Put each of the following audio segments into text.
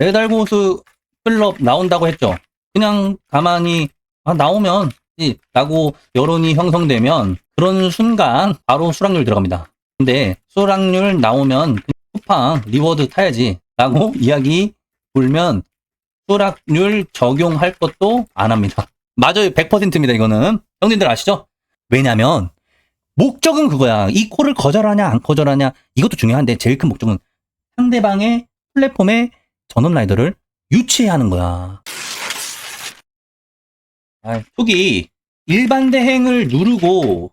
배달고수 클럽 나온다고 했죠. 그냥 가만히 아, 나오면 이- 라고 여론이 형성되면 그런 순간 바로 수락률 들어갑니다. 근데 수락률 나오면 쿠팡 리워드 타야지 라고 이야기 불면 수락률 적용할 것도 안 합니다. 맞아요. 100%입니다. 이거는. 형님들 아시죠? 왜냐면 목적은 그거야. 이 콜을 거절하냐 안 거절하냐 이것도 중요한데 제일 큰 목적은 상대방의 플랫폼의 전원 라이더를 유치해야 하는 거야. 아, 초기 일반 대행을 누르고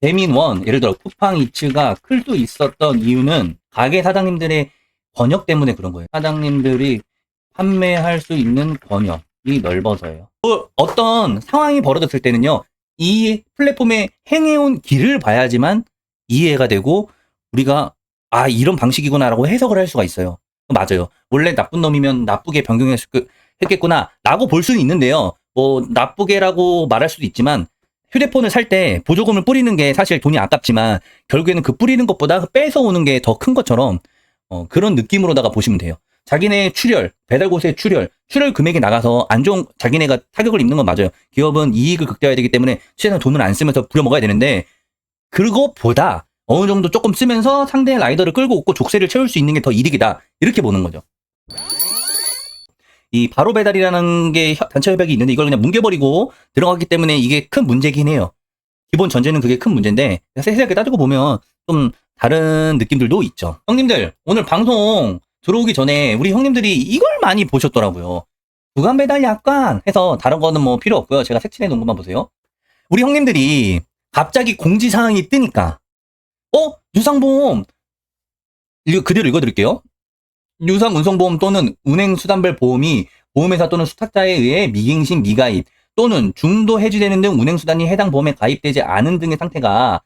대민원 예를 들어 쿠팡 이츠가 클 수 있었던 이유는 가게 사장님들의 번역 때문에 그런 거예요. 사장님들이 판매할 수 있는 번역이 넓어서요. 또 어떤 상황이 벌어졌을 때는요. 이 플랫폼에 행해온 길을 봐야지만 이해가 되고 우리가 아 이런 방식이구나라고 해석을 할 수가 있어요. 맞아요. 원래 나쁜 놈이면 나쁘게 변경했겠구나 라고 볼 수는 있는데요. 뭐 나쁘게라고 말할 수도 있지만 휴대폰을 살 때 보조금을 뿌리는 게 사실 돈이 아깝지만 결국에는 그 뿌리는 것보다 뺏어오는 게 더 큰 것처럼 어, 그런 느낌으로다가 보시면 돼요. 자기네 출혈, 배달곳의 출혈, 출혈 금액이 나가서 안 좋은 자기네가 타격을 입는 건 맞아요. 기업은 이익을 극대화해야 되기 때문에 최대한 돈을 안 쓰면서 부려먹어야 되는데 그것보다 어느 정도 조금 쓰면서 상대의 라이더를 끌고 오고 족쇄를 채울 수 있는 게 더 이득이다. 이렇게 보는 거죠. 이 바로 배달이라는 게 협- 단체 협약이 있는데 이걸 그냥 뭉개버리고 들어갔기 때문에 이게 큰 문제긴 해요. 기본 전제는 그게 큰 문제인데 세세하게 따지고 보면 좀 다른 느낌들도 있죠. 형님들 오늘 방송 들어오기 전에 우리 형님들이 이걸 많이 보셨더라고요. 구간 배달 약관 해서 다른 거는 뭐 필요 없고요. 제가 색칠해 놓은 것만 보세요. 우리 형님들이 갑자기 공지 사항이 뜨니까 어 유상보험 이거 그대로 읽어드릴게요. 유상 운송보험 또는 운행수단별 보험이 보험회사 또는 수탁자에 의해 미갱신 미가입 또는 중도 해지되는 등 운행수단이 해당 보험에 가입되지 않은 등의 상태가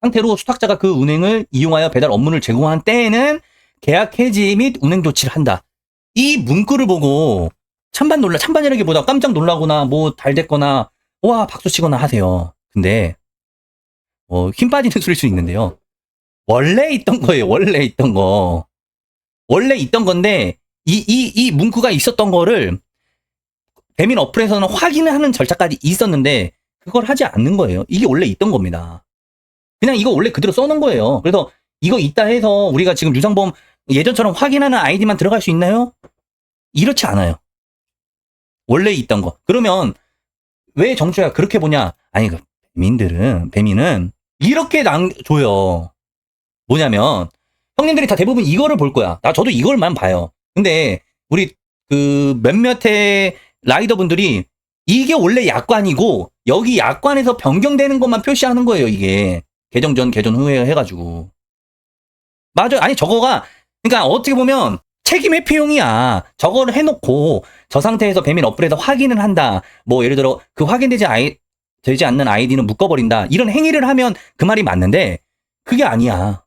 상태로 수탁자가 그 운행을 이용하여 배달 업무를 제공한 때에는 계약 해지 및 운행 조치를 한다. 이 문구를 보고 찬반 놀라 찬반이라기보다 깜짝 놀라거나 뭐 달됐거나 와 박수 치거나 하세요. 근데 어, 힘 빠지는 소리일 수 있는데요. 원래 있던 거예요. 원래 있던 거. 원래 있던 건데 이 이 이 문구가 있었던 거를 배민 어플에서는 확인을 하는 절차까지 있었는데 그걸 하지 않는 거예요. 이게 원래 있던 겁니다. 그냥 이거 원래 그대로 써놓은 거예요. 그래서 이거 있다 해서 우리가 지금 유상보험 예전처럼 확인하는 아이디만 들어갈 수 있나요? 이렇지 않아요. 원래 있던 거. 그러면 왜 정주야 그렇게 보냐? 아니 민들은 배민은 이렇게 남 줘요. 뭐냐면 형님들이 다 대부분 이거를 볼 거야. 나 저도 이걸만 봐요. 근데 우리 그 몇몇의 라이더분들이 이게 원래 약관이고 여기 약관에서 변경되는 것만 표시하는 거예요. 이게 개정 전 개정 후에 해가지고 맞아. 아니 저거가 그러니까 어떻게 보면 책임 회피용이야. 저거를 해놓고 저 상태에서 배민 어플에서 확인을 한다. 뭐 예를 들어 그 확인되지 되지 않는 아이디는 묶어버린다. 이런 행위를 하면 그 말이 맞는데 그게 아니야.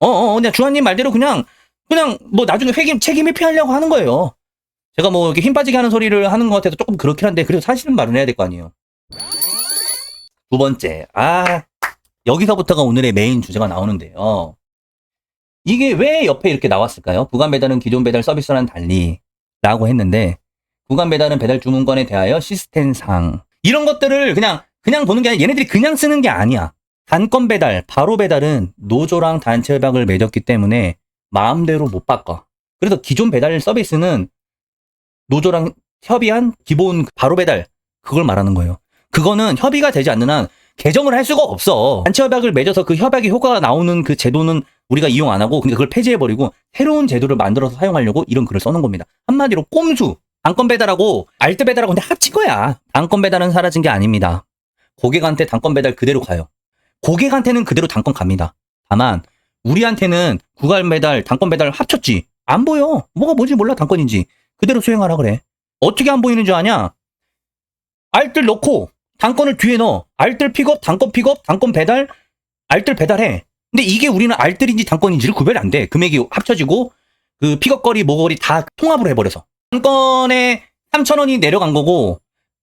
어 어 그냥 주한님 말대로 그냥 그냥 뭐 나중에 책임 회피하려고 하는 거예요. 제가 뭐 이렇게 힘 빠지게 하는 소리를 하는 것 같아서 조금 그렇긴 한데 그래도 사실은 말은 해야 될 거 아니에요. 두 번째 아 여기서부터가 오늘의 메인 주제가 나오는데요. 이게 왜 옆에 이렇게 나왔을까요? 구간 배달은 기존 배달 서비스와는 달리 라고 했는데 구간 배달은 배달 주문권에 대하여 시스템상 이런 것들을 그냥 그냥 보는 게 아니라 얘네들이 그냥 쓰는 게 아니야. 단건 배달, 바로 배달은 노조랑 단체 협약을 맺었기 때문에 마음대로 못 바꿔. 그래서 기존 배달 서비스는 노조랑 협의한 기본 바로 배달 그걸 말하는 거예요. 그거는 협의가 되지 않는 한 개정을 할 수가 없어. 단체 협약을 맺어서 그 협약의 효과가 나오는 그 제도는 우리가 이용 안 하고 그러니까 그걸 폐지해 버리고 새로운 제도를 만들어서 사용하려고 이런 글을 써놓은 겁니다. 한마디로 꼼수. 단건 배달하고 알뜰 배달하고 근데 합친 거야. 단건 배달은 사라진 게 아닙니다. 고객한테 단건 배달 그대로 가요. 고객한테는 그대로 단건 갑니다. 다만 우리한테는 구간 배달, 단건 배달 합쳤지. 안 보여. 뭐가 뭔지 몰라 단건인지. 그대로 수행하라 그래. 어떻게 안 보이는 줄 아냐? 알뜰 넣고 단건을 뒤에 넣어. 알뜰 픽업, 단건 픽업, 단건 배달, 알뜰 배달해. 근데 이게 우리는 알뜰인지 단건인지를 구별이 안 돼. 금액이 합쳐지고 그 픽업 거리, 뭐거리 다 통합으로 해버려서. 단건에 3,000원이 내려간 거고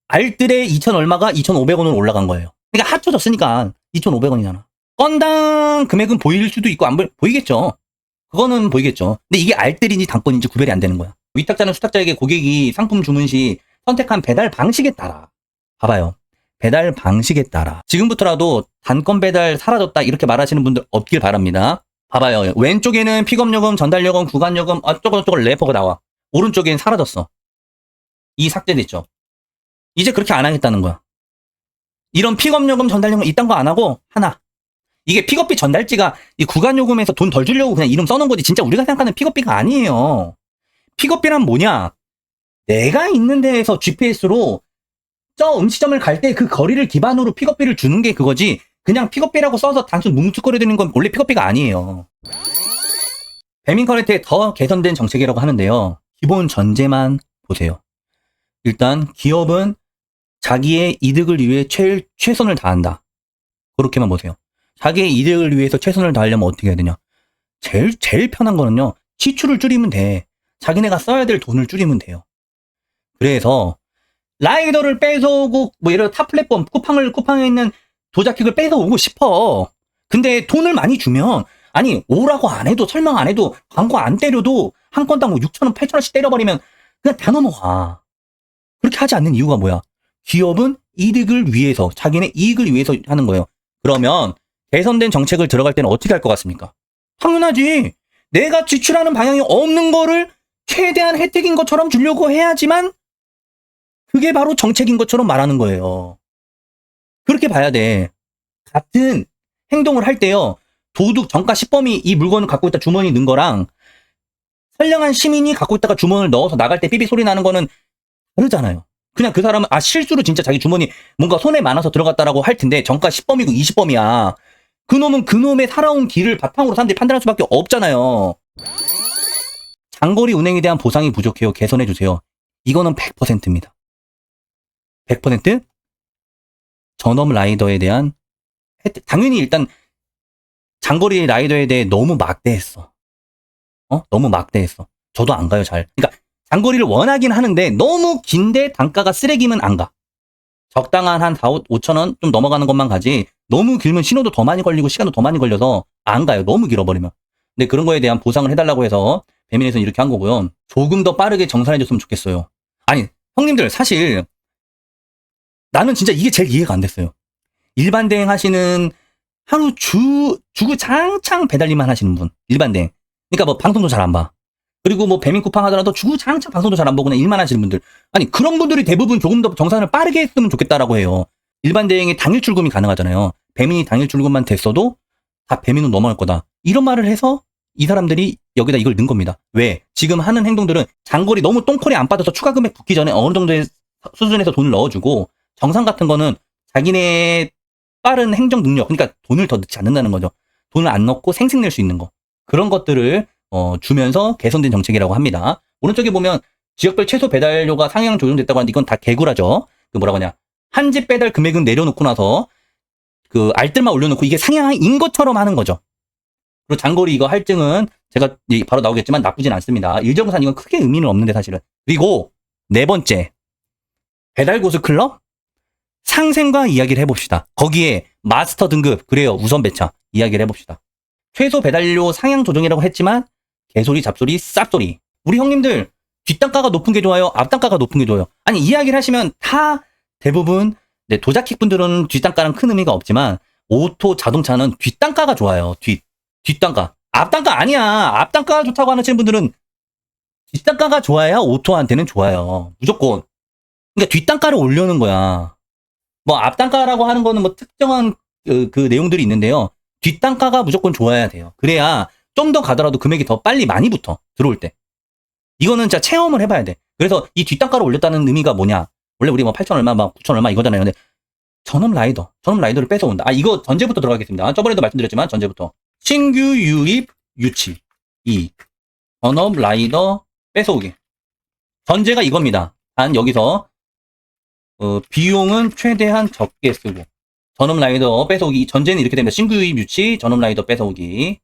알뜰에 2,000 얼마가 2,500원으로 올라간 거예요. 그러니까 합쳐졌으니까 2,500원이잖아. 건당 금액은 보일 수도 있고 안 보이, 보이겠죠. 그거는 보이겠죠. 근데 이게 알뜰인지 단건인지 구별이 안 되는 거야. 위탁자는 수탁자에게 고객이 상품 주문 시 선택한 배달 방식에 따라 봐봐요. 배달 방식에 따라 지금부터라도 단건 배달 사라졌다 이렇게 말하시는 분들 없길 바랍니다. 봐봐요. 왼쪽에는 픽업요금, 전달요금, 구간요금 어쩌고저쩌고 래퍼가 나와. 오른쪽엔 사라졌어. 이 삭제됐죠. 이제 그렇게 안 하겠다는 거야. 이런 픽업요금, 전달요금 이딴 거 안 하고 하나. 이게 픽업비 전달지가 이 구간요금에서 돈 덜 주려고 그냥 이름 써놓은 거지 진짜 우리가 생각하는 픽업비가 아니에요. 픽업비란 뭐냐? 내가 있는 데에서 GPS로 저 음식점을 갈 때 그 거리를 기반으로 픽업비를 주는 게 그거지 그냥 픽업비라고 써서 단순 뭉툭거려 드는 건 원래 픽업비가 아니에요. 배민커넥트의 더 개선된 정책이라고 하는데요. 기본 전제만 보세요. 일단 기업은 자기의 이득을 위해 최, 최선을 다한다. 그렇게만 보세요. 자기의 이득을 위해서 최선을 다하려면 어떻게 해야 되냐? 제일 제일 편한 거는요. 지출을 줄이면 돼. 자기네가 써야 될 돈을 줄이면 돼요. 그래서 라이더를 뺏어오고 뭐 예를 들어 타 플랫폼 쿠팡을 쿠팡에 있는 도자킥을 뺏어오고 싶어. 근데 돈을 많이 주면 아니 오라고 안 해도 설명 안 해도 광고 안 때려도 한 건당 뭐 6천 원, 8천 원씩 때려버리면 그냥 다 넘어가. 그렇게 하지 않는 이유가 뭐야? 기업은 이득을 위해서 자기네 이익을 위해서 하는 거예요. 그러면 개선된 정책을 들어갈 때는 어떻게 할 것 같습니까? 당연하지. 내가 지출하는 방향이 없는 거를 최대한 혜택인 것처럼 주려고 해야지만 그게 바로 정책인 것처럼 말하는 거예요. 그렇게 봐야 돼. 같은 행동을 할 때요. 도둑 정가 10범이 이 물건을 갖고 있다 주머니 넣은 거랑 선량한 시민이 갖고 있다가 주머니를 넣어서 나갈 때 삐삐 소리 나는 거는 다르잖아요. 그냥 그 사람은 아 실수로 진짜 자기 주머니 뭔가 손에 많아서 들어갔다라고 할 텐데 정가 10범이고 20범이야. 그놈은 그놈의 살아온 길을 바탕으로 사람들이 판단할 수밖에 없잖아요. 장거리 운행에 대한 보상이 부족해요. 개선해 주세요. 이거는 100%입니다. 100% 전업 라이더에 대한 혜택. 당연히 일단 장거리 라이더에 대해 너무 막대했어. 어? 너무 막대했어. 저도 안 가요, 잘. 그러니까 장거리를 원하긴 하는데 너무 긴데 단가가 쓰레기면 안 가. 적당한 한 4, 5천 원 좀 넘어가는 것만 가지. 너무 길면 신호도 더 많이 걸리고 시간도 더 많이 걸려서 안 가요. 너무 길어버리면. 근데 그런 거에 대한 보상을 해달라고 해서 배민에서는 이렇게 한 거고요. 조금 더 빠르게 정산해줬으면 좋겠어요. 아니, 형님들 사실 나는 진짜 이게 제일 이해가 안 됐어요. 일반 대행 하시는 하루 주, 주구장창 배달일만 하시는 분. 일반 대행. 그러니까 뭐 방송도 잘 안 봐. 그리고 뭐 배민 쿠팡 하더라도 주구장창 방송도 잘 안 보고 그냥 일만 하시는 분들. 아니, 그런 분들이 대부분 조금 더 정산을 빠르게 했으면 좋겠다라고 해요. 일반 대행이 당일 출금이 가능하잖아요. 배민이 당일 출금만 됐어도 다 배민은 넘어갈 거다. 이런 말을 해서 이 사람들이 여기다 이걸 넣은 겁니다. 왜? 지금 하는 행동들은 장거리 너무 똥콜이 안 빠져서 추가 금액 붙기 전에 어느 정도의 수준에서 돈을 넣어주고 정상 같은 거는 자기네 빠른 행정 능력, 그러니까 돈을 더 넣지 않는다는 거죠. 돈을 안 넣고 생색 낼 수 있는 거. 그런 것들을 어, 주면서 개선된 정책이라고 합니다. 오른쪽에 보면 지역별 최소 배달료가 상향 조정됐다고 하는데 이건 다 개구라죠. 그 뭐라고 하냐. 한 집 배달 금액은 내려놓고 나서 그 알뜰만 올려놓고 이게 상향인 것처럼 하는 거죠. 그리고 장거리 이거 할증은 제가 바로 나오겠지만 나쁘진 않습니다. 일정산 이건 크게 의미는 없는데 사실은. 그리고 네 번째 배달고수 클럽 상생과 이야기를 해봅시다. 거기에 마스터 등급 그래요 우선 배차 이야기를 해봅시다. 최소 배달료 상향 조정이라고 했지만 개소리 잡소리 쌉소리. 우리 형님들 뒷단가가 높은 게 좋아요? 앞단가가 높은 게 좋아요? 아니 이야기를 하시면 다 대부분 네, 도자킥 분들은 뒷단가는 큰 의미가 없지만 오토 자동차는 뒷단가가 좋아요. 뒷 뒷단가. 앞단가 아니야. 앞단가가 좋다고 하시는 분들은 뒷단가가 좋아야 오토한테는 좋아요. 무조건. 그러니까 뒷단가를 올려는 거야. 뭐 앞단가라고 하는 거는 뭐 특정한 그, 그 내용들이 있는데요. 뒷단가가 무조건 좋아야 돼요. 그래야 좀 더 가더라도 금액이 더 빨리 많이 붙어. 들어올 때. 이거는 진짜 체험을 해봐야 돼. 그래서 이 뒷단가를 올렸다는 의미가 뭐냐. 원래 우리 뭐 8천 얼마, 막 9천 얼마 이거잖아요. 근데 전업 라이더, 전업 라이더를 뺏어온다. 아, 이거 전제부터 들어가겠습니다. 저번에도 말씀드렸지만 전제부터. 신규 유입 유치. 2. 전업 라이더 뺏어오기. 전제가 이겁니다. 단 여기서 어, 비용은 최대한 적게 쓰고 전업 라이더 뺏어오기 전제는 이렇게 됩니다. 신규 유입 유치, 전업 라이더 뺏어오기.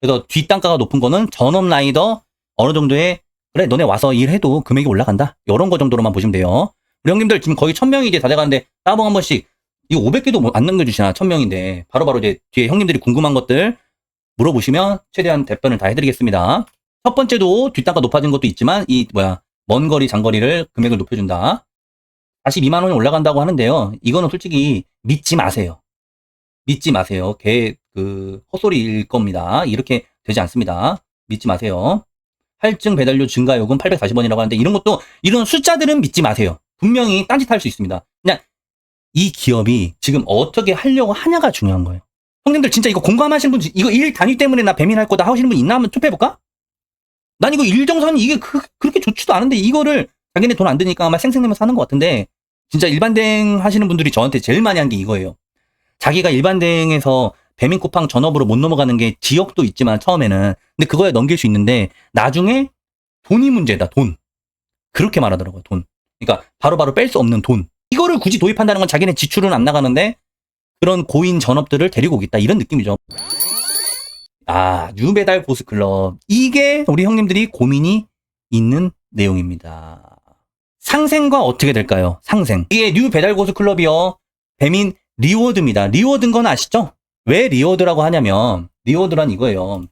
그래서 뒷단가가 높은 거는 전업 라이더 어느 정도의 그래 너네 와서 일해도 금액이 올라간다. 이런 거 정도로만 보시면 돼요. 우리 형님들 지금 거의 1000명이 이제 다 돼가는데 따봉 한 번씩 이거 500개도 뭐안 남겨주시나 1000명인데 바로바로 이제 뒤에 형님들이 궁금한 것들 물어보시면 최대한 답변을 다 해드리겠습니다. 첫 번째도 뒷단가 높아진 것도 있지만 이 뭐야 먼 거리 장거리를 금액을 높여준다. 42만 원이 올라간다고 하는데요. 이거는 솔직히 믿지 마세요. 믿지 마세요. 개 그 헛소리일 겁니다. 이렇게 되지 않습니다. 믿지 마세요. 할증 배달료 증가 요금 840원이라고 하는데 이런 것도 이런 숫자들은 믿지 마세요. 분명히 딴짓할 수 있습니다. 그냥 이 기업이 지금 어떻게 하려고 하냐가 중요한 거예요. 형님들 진짜 이거 공감하시는 분 이거 일 단위 때문에 나 배민할 거다 하시는 분 있나 한번 투표해볼까? 난 이거 일정선이 이게 그, 그렇게 좋지도 않은데 이거를 자기네 돈 안 드니까 아마 생생내면서 하는 것 같은데 진짜 일반 대행 하시는 분들이 저한테 제일 많이 한 게 이거예요. 자기가 일반 대행에서 배민 쿠팡 전업으로 못 넘어가는 게 지역도 있지만 처음에는. 근데 그거에 넘길 수 있는데 나중에 돈이 문제다 돈. 그렇게 말하더라고요 돈. 그러니까 바로바로 뺄 수 없는 돈. 이거를 굳이 도입한다는 건 자기네 지출은 안 나가는데 그런 고인 전업들을 데리고 오겠다 이런 느낌이죠. 아 뉴배달 고스클럽. 이게 우리 형님들이 고민이 있는 내용입니다 상생과 어떻게 될까요? 상생. 이게 뉴 배달 고스클럽이요. 배민 리워드입니다. 리워드인 건 아시죠? 왜 리워드라고 하냐면 리워드란 이거예요.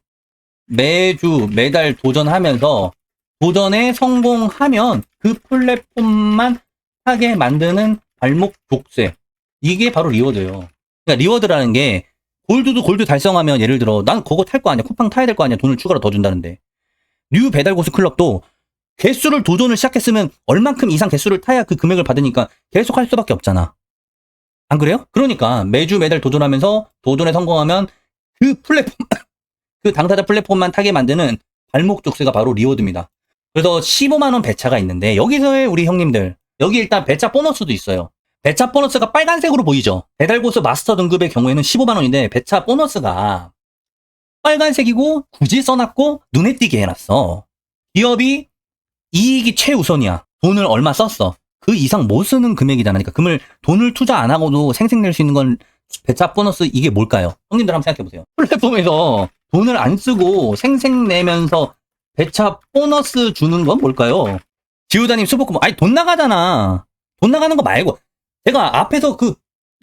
매주 매달 도전하면서 도전에 성공하면 그 플랫폼만 하게 만드는 발목 족쇄. 이게 바로 리워드예요. 그러니까 리워드라는 게 골드도 골드 달성하면 예를 들어 난 그거 탈 거 아니야. 쿠팡 타야 될 거 아니야. 돈을 추가로 더 준다는데. 뉴 배달 고수 클럽도 개수를 도전을 시작했으면 얼만큼 이상 개수를 타야 그 금액을 받으니까 계속 할 수밖에 없잖아. 안 그래요? 그러니까 매주 매달 도전하면서 도전에 성공하면 그 플랫폼, 그 당사자 플랫폼만 타게 만드는 발목 족쇄가 바로 리워드입니다. 그래서 15만원 배차가 있는데 여기서의 우리 형님들, 여기 일단 배차 보너스도 있어요. 배차 보너스가 빨간색으로 보이죠? 배달고수 마스터 등급의 경우에는 15만원인데 배차 보너스가 빨간색이고 굳이 써놨고 눈에 띄게 해놨어. 기업이 이익이 최우선이야. 돈을 얼마 썼어. 그 이상 못 쓰는 금액이잖아. 그러니까 금을 돈을 투자 안 하고도 생생낼 수 있는 건 배차 보너스 이게 뭘까요? 형님들 한번 생각해 보세요. 플랫폼에서 돈을 안 쓰고 생생내면서 배차 보너스 주는 건 뭘까요? 지우다님 수복금 아니 돈 나가잖아. 돈 나가는 거 말고 제가 앞에서 그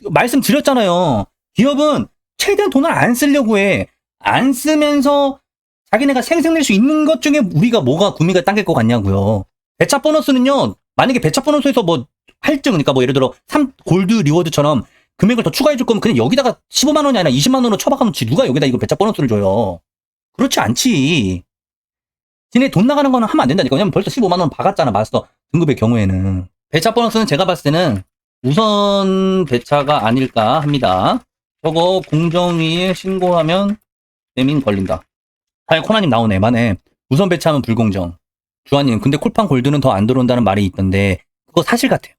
말씀 드렸잖아요. 기업은 최대한 돈을 안 쓰려고 해. 안 쓰면서 자기네가 생생낼 수 있는 것 중에 우리가 뭐가 구미가 당길 것 같냐고요. 배차 보너스는요. 만약에 배차 보너스에서 뭐 할증 그러니까 뭐 예를 들어 3 골드 리워드처럼 금액을 더 추가해 줄 거면 그냥 여기다가 15만 원이 아니라 20만 원으로 쳐박하면 지 누가 여기다 이거 배차 보너스를 줘요. 그렇지 않지. 지네 돈 나가는 거는 하면 안 된다니까. 왜냐면 벌써 15만 원 박았잖아. 마스터 등급의 경우에는. 배차 보너스는 제가 봤을 때는 우선 배차가 아닐까 합니다. 저거 공정위에 신고하면 배민 걸린다. 아니 코나님 나오네. 만에 우선 배차하면 불공정. 주한님, 근데 콜팡 골드는 더 안 들어온다는 말이 있던데, 그거 사실 같아요.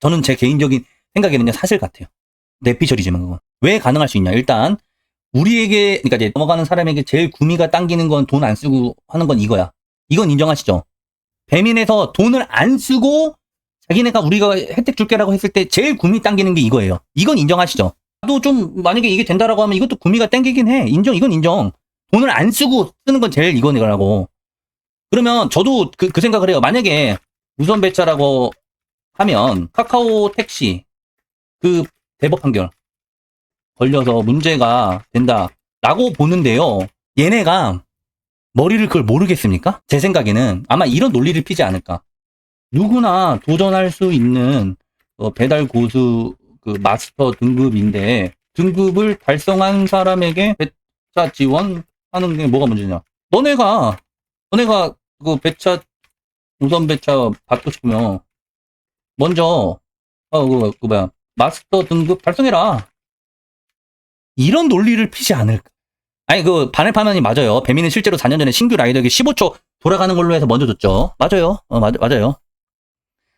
저는 제 개인적인 생각에는요, 사실 같아요. 내피셜이지만 그건. 왜 가능할 수 있냐? 일단, 우리에게, 그러니까 이제 넘어가는 사람에게 제일 구미가 당기는 건 돈 안 쓰고 하는 건 이거야. 이건 인정하시죠? 배민에서 돈을 안 쓰고, 자기네가 우리가 혜택 줄게라고 했을 때 제일 구미 당기는 게 이거예요. 이건 인정하시죠? 나도 좀, 만약에 이게 된다라고 하면 이것도 구미가 당기긴 해. 인정, 이건 인정. 돈을 안 쓰고 쓰는 건 제일 이거라고. 그러면 저도 그, 그 생각을 해요. 만약에 우선 배차라고 하면 카카오 택시 그 대법 판결 걸려서 문제가 된다라고 보는데요. 얘네가 머리를 그걸 모르겠습니까? 제 생각에는 아마 이런 논리를 피지 않을까. 누구나 도전할 수 있는 어, 배달 고수 그 마스터 등급인데 등급을 달성한 사람에게 배차 지원 하는 게 뭐가 문제냐? 너네가 너네가 그 배차 우선 배차 받고 싶으면 먼저 어그 그 뭐야 마스터 등급 달성해라. 이런 논리를 피지 않을까? 아니 그 바늘파면이 맞아요. 배민은 실제로 4년 전에 신규 라이더에게 15초 돌아가는 걸로 해서 먼저 줬죠. 맞아요. 어 맞, 맞아요.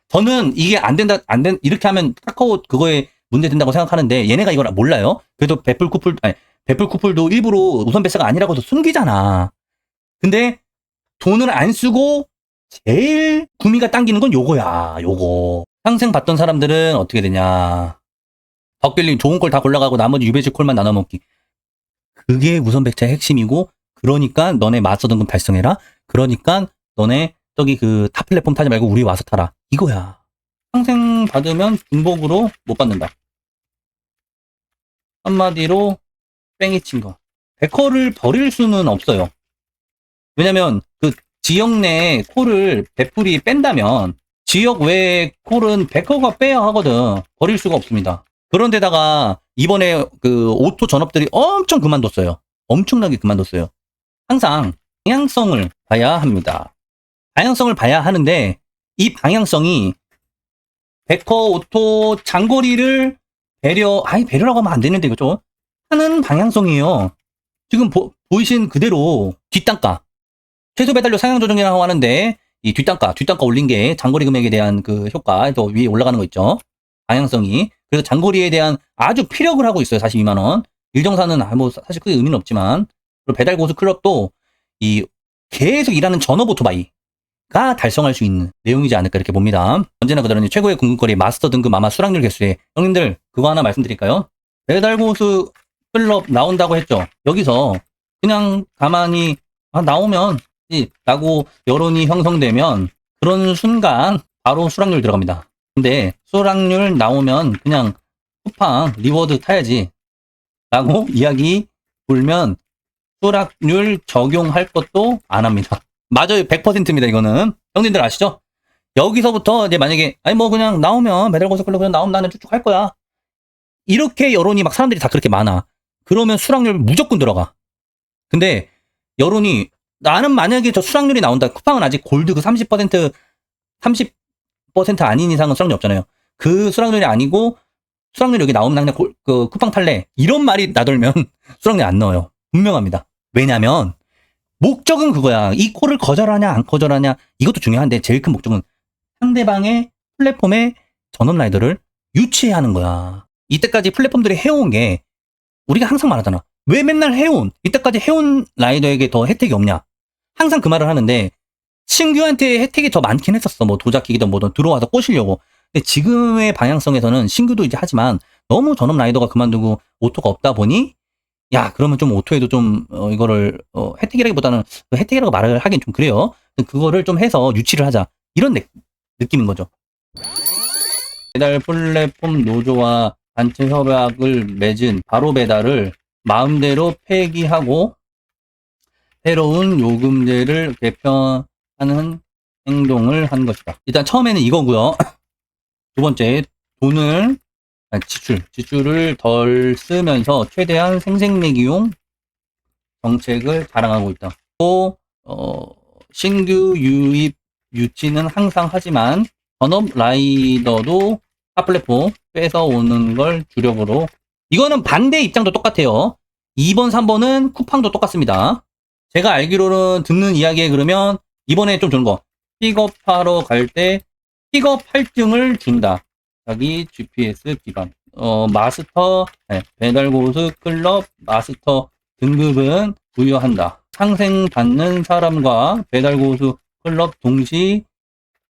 저는 이게 안 된다 안 된 이렇게 하면 카카오 그거에 문제 된다고 생각하는데 얘네가 이걸 몰라요? 그래도 베풀 쿠플 아니 베풀 쿠플도 일부러 우선 배차가 아니라고 해서 숨기잖아 근데 돈을 안 쓰고 제일 구미가 당기는 건 요거야, 요거. 상생 받던 사람들은 어떻게 되냐. 덕빌님 좋은 걸 다 골라가고 나머지 유배지 콜만 나눠 먹기. 그게 우선 백차의 핵심이고, 그러니까 너네 등급 달성해라. 그러니까 너네 저기 그 타 플랫폼 타지 말고 우리 와서 타라. 이거야. 상생 받으면 중복으로 못 받는다. 한마디로 뺑이 친 거. 백커를 버릴 수는 없어요. 왜냐면 그 지역 내 콜을 베풀이 뺀다면 지역 외 콜은 베커가 빼야 하거든. 버릴 수가 없습니다. 그런데다가 이번에 그 오토 전업들이 엄청 그만뒀어요. 엄청나게 그만뒀어요. 항상 방향성을 봐야 합니다. 방향성을 봐야 하는데 이 방향성이 베커 오토 장거리를 배려, 아니 배려라고 하면 안 되는데 좀 하는 방향성이에요. 지금 보, 이신 그대로 뒷단가 최소 배달료 상향 조정이라고 하는데 이 뒷단가, 뒷단가 올린 게 장거리 금액에 대한 그 효과 더 위에 올라가는 거 있죠. 방향성이 그래서 장거리에 대한 아주 피력을 하고 있어요. 42만 원. 일정사는 아, 뭐 사실 크게 의미는 없지만 그리고 배달 고수 클럽도 이 계속 일하는 전업 오토바이 가 달성할 수 있는 내용이지 않을까 이렇게 봅니다. 언제나 그다는 최고의 궁극거리 마스터 등급 아마 수락률 개수에 형님들 그거 하나 말씀드릴까요? 배달 고수 클럽 나온다고 했죠. 여기서 그냥 가만히 아, 나오면 이- 라고 여론이 형성되면 그런 순간 바로 수락률 들어갑니다. 근데 수락률 나오면 그냥 쿠팡 리워드 타야지 라고 이야기 돌면 수락률 적용할 것도 안 합니다. 맞아요. 100%입니다. 이거는. 형님들 아시죠? 여기서부터 이제 만약에 아니 뭐 그냥 나오면 메달 고속 클럽 그냥 나오면 나는 쭉쭉 할 거야. 이렇게 여론이 막 사람들이 다 그렇게 많아. 그러면 수락률 무조건 들어가. 근데 여론이 나는 만약에 저 수락률이 나온다. 쿠팡은 아직 골드 그 30% 30% 아닌 이상은 수락률 없잖아요. 그 수락률이 아니고 수락률 여기 나오면 나 그냥 골- 그 쿠팡 탈래. 이런 말이 나돌면 수락률 안 넣어요. 분명합니다. 왜냐면 목적은 그거야. 이 콜을 거절하냐 안 거절하냐 이것도 중요한데 제일 큰 목적은 상대방의 플랫폼의 전원 라이더를 유치해야 하는 거야. 이때까지 플랫폼들이 해온 게 우리가 항상 말하잖아. 왜 맨날 해온 이때까지 해온 라이더에게 더 혜택이 없냐? 항상 그 말을 하는데 신규한테 혜택이 더 많긴 했었어. 뭐 도자기든 뭐든 들어와서 꼬시려고. 근데 지금의 방향성에서는 신규도 이제 하지만 너무 전업 라이더가 그만두고 오토가 없다 보니 야 그러면 좀 오토에도 좀 어, 이거를 어, 혜택이라기보다는 혜택이라고 말을 하긴 좀 그래요. 그거를 좀 해서 유치를 하자 이런 느, 느낌인 거죠. 배달 플랫폼 노조와 단체 협약을 맺은 바로 배달을 마음대로 폐기하고 새로운 요금제를 개편하는 행동을 한 것이다. 일단 처음에는 이거고요. 두 번째 돈을 아, 지출 지출을 덜 쓰면서 최대한 생색내기용 정책을 자랑하고 있다. 또 어, 신규 유입 유치는 항상 하지만 전업 라이더도 타 플랫폼 뺏어 오는 걸 주력으로 이거는 반대 입장도 똑같아요. 2번, 3번은 쿠팡도 똑같습니다. 제가 알기로는 듣는 이야기에 그러면 이번에 좀 좋은 거 픽업하러 갈 때 픽업 할증을 준다. 자기 GPS 기반 어 마스터 네, 배달 고수 클럽 마스터 등급은 부여한다. 상생 받는 사람과 배달 고수 클럽 동시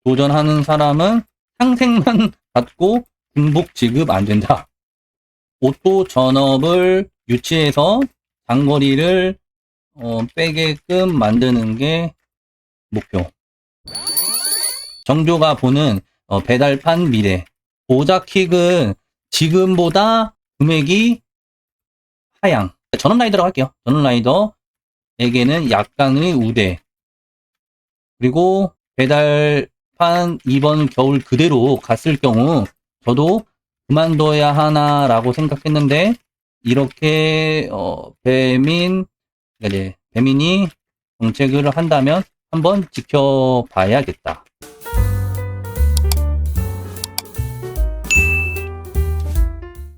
도전하는 사람은 상생만 받고 중복 지급 안 된다. 오토 전업을 유치해서 장거리를 어, 빼게끔 만드는 게 목표. 정조가 보는 어, 배달판 미래. 보자킥은 지금보다 금액이 하향. 전원 라이더라고 할게요. 전원 라이더에게는 약간의 우대. 그리고 배달판 이번 겨울 그대로 갔을 경우 저도 그만둬야 하나라고 생각했는데 이렇게 어, 배민 이제 배민이 정책을 한다면 한번 지켜봐야겠다.